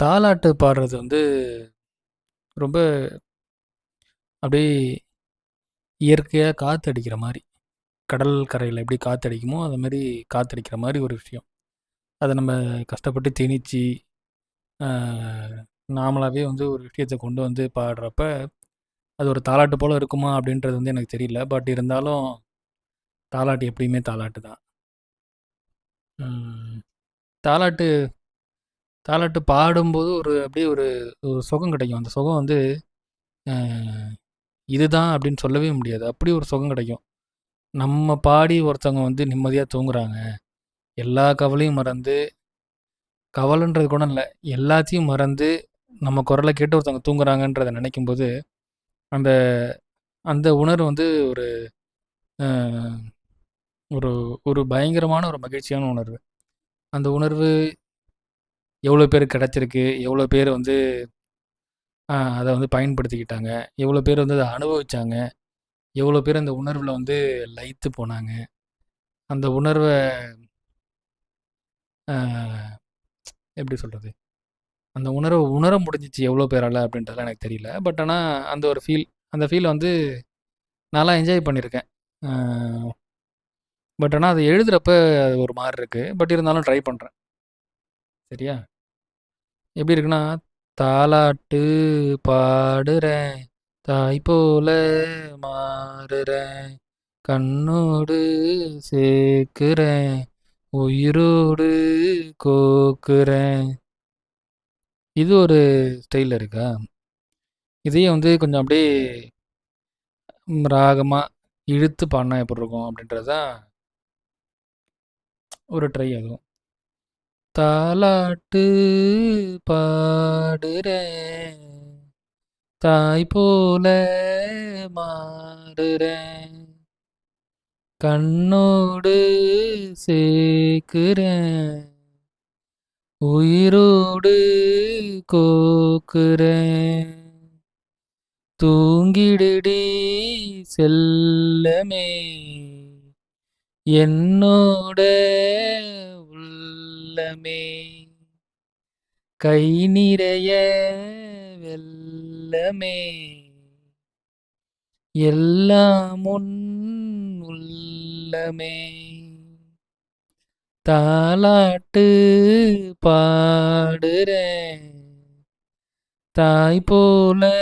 தாலாட்டு பாடுறது வந்து ரொம்ப அப்படியே இயற்கையாக காற்றடிக்கிற மாதிரி கடல் கரையில் எப்படி காற்றடிக்குமோ அது மாதிரி காற்றடிக்கிற மாதிரி ஒரு விஷயம். அதை நம்ம கஷ்டப்பட்டு திணிச்சு நாமளாகவே வந்து ஒரு விஷயத்தை கொண்டு வந்து பாடுறப்ப அது ஒரு தாலாட்டு போல் இருக்குமா அப்படின்றது வந்து எனக்கு தெரியல. பட் இருந்தாலும் தாலாட்டு எப்படியுமே தாலாட்டு தான். தாலாட்டு தாலாட்டு பாடும்போது ஒரு அப்படியே ஒரு ஒரு சுகம் கிடைக்கும். அந்த சுகம் வந்து இதுதான் அப்படின்னு சொல்லவே முடியாது. அப்படி ஒரு சுகம் கிடைக்கும். நம்ம பாடி ஒருத்தவங்க வந்து நிம்மதியாக தூங்குறாங்க. எல்லா கவலையும் மறந்து கவலைன்றது கூட இல்லை. எல்லாத்தையும் மறந்து நம்ம குரலை கேட்டு ஒருத்தவங்க தூங்குறாங்கன்றதை நினைக்கும்போது அந்த அந்த உணர்வு வந்து ஒரு ஒரு ஒரு பயங்கரமான ஒரு மகிழ்ச்சியான உணர்வு. அந்த உணர்வு எவ்வளோ பேர் கிடச்சிருக்கு எவ்வளோ பேர் வந்து அதை வந்து பயன்படுத்திக்கிட்டாங்க எவ்வளோ பேர் வந்து அதை அனுபவித்தாங்க எவ்வளோ பேர் அந்த உணர்வில் வந்து லயித்து போனாங்க. அந்த உணர்வை எப்படி சொல்கிறது அந்த உணர்வை உணர முடிஞ்சிச்சு எவ்வளோ பேரால் அப்படின்றதுலாம் எனக்கு தெரியல. பட் ஆனால் அந்த ஒரு ஃபீல் அந்த ஃபீல் வந்து நல்லா என்ஜாய் பண்ணியிருக்கேன். பட் ஆனால் அது எழுதுகிறப்ப ஒரு மாதிரி இருக்குது பட் இருந்தாலும் ட்ரை பண்ணுறேன் சரியா? எப்படி இருக்குன்னா தாலாட்டு பாடுறேன் தாய் போல மாறுறேன் கண்ணோடு சேர்க்குறேன் உயிரோடு கோக்குறேன். இது ஒரு ஸ்டைலில் இருக்கா? இதையே வந்து கொஞ்சம் அப்படியே ராகமாக இழுத்து பாடினா எப்படி இருக்கும் அப்படின்றது தான் ஒரு ட்ரை ஆகும். தாலாட்டு பாடுறேன். தாய் போல மாடுறேன் கண்ணோடு சேர்க்கிறேன். உயிரோடு கோக்குறேன். தூங்கிடுடி செல்லமே. என்னோட உள்ள உள்ளமே கை நிறைய வெல்லமே எல்லாம் உன் உள்ளமே. தாலாட்டு பாடுறேன். தாய் போல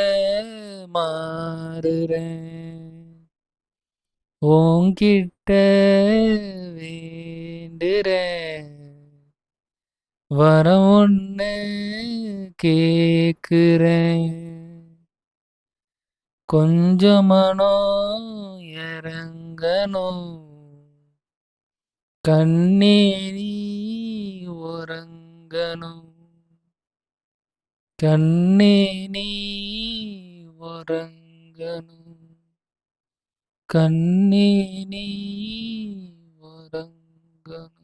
மாறுறேன். ஓங்கிட்ட வேண்டுறேன். வர ஒன்று கேக்குறேன். கொஞ்சமனோ இறங்கணும் கண்ணேரி உறங்கணும் கண்ணே நீ உறங்கணும் கண்ணே நீ உறங்கணும்